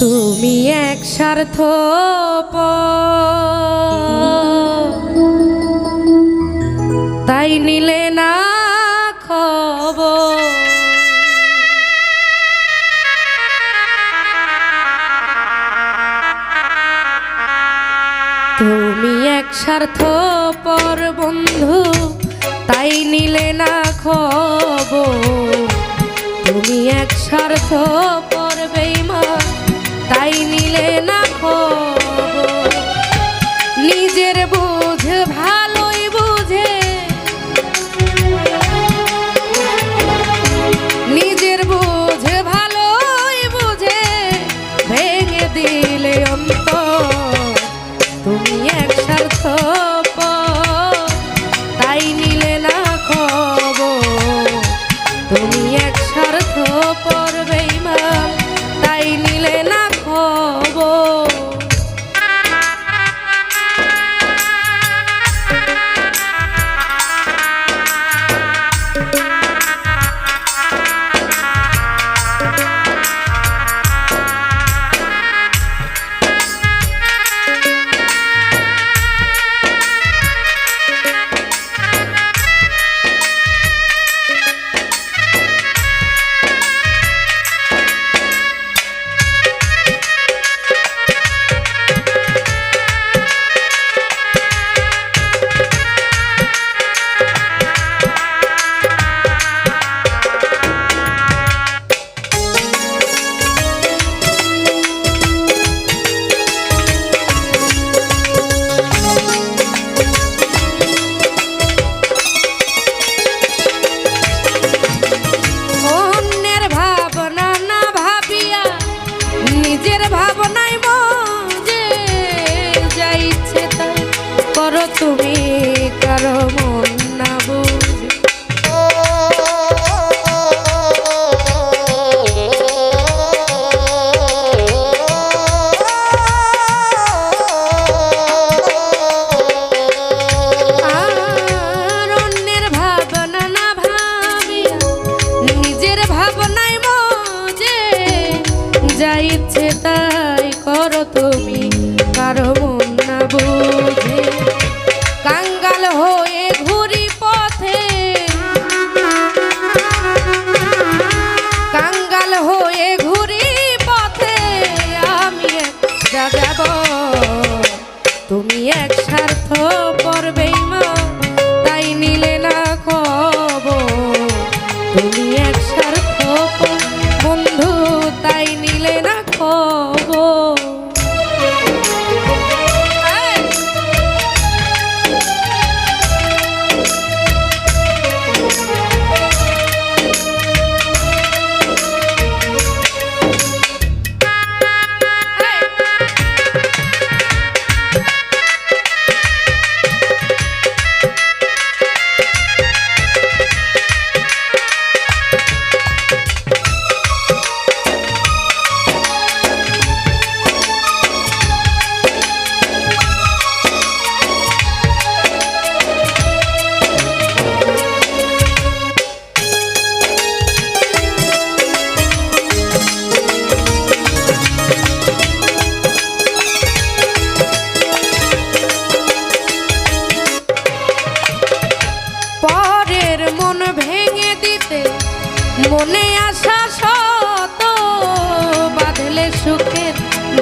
তুমি এক স্বার্থ তাই নিলে না খব তুমি এক স্বার্থ পর বন্ধু, তাই নিলে না খব তুমি এক স্বার্থ পর বেমা তাই নিলে না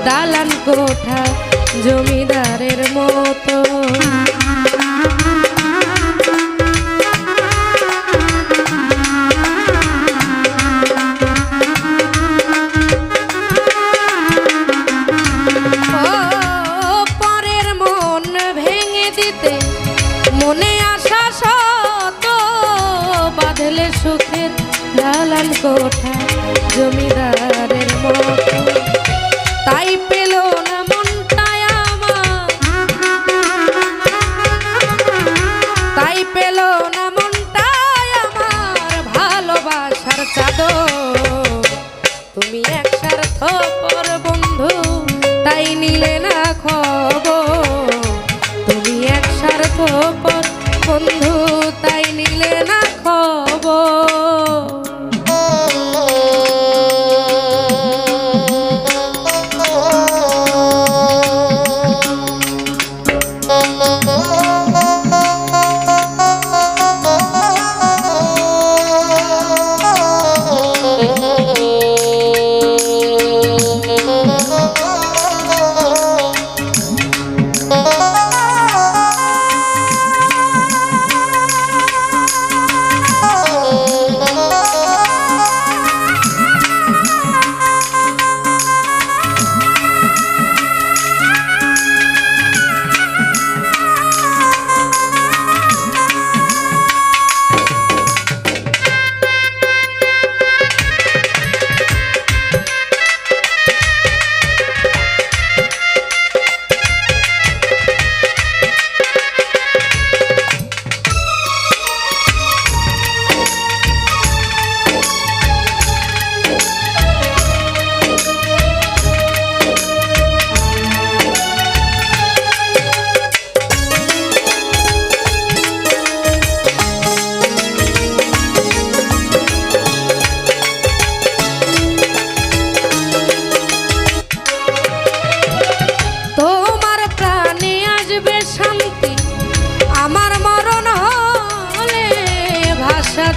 দালান কোঠা জমিদারের মতো। মনে বাঁধলে দালান কোঠা জমিদারের মতো। তাই পেল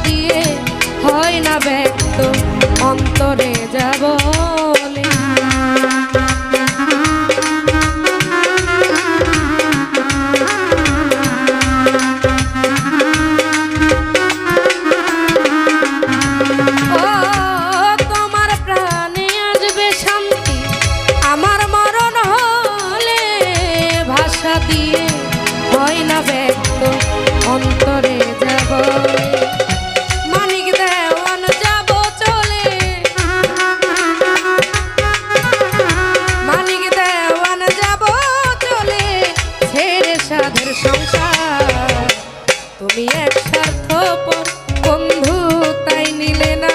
দিয়ে হয় না ব্যক্ত অন্তরে যাব। এক স্বার্থপর বন্ধু তাই নিলে না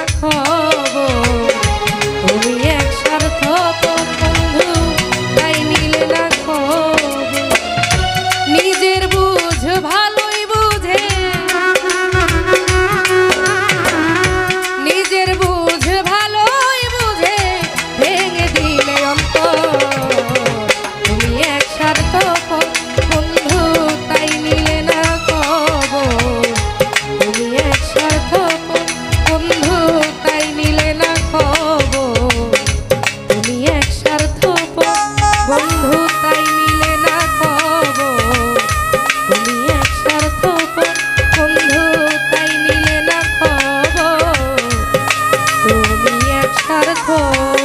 他的头。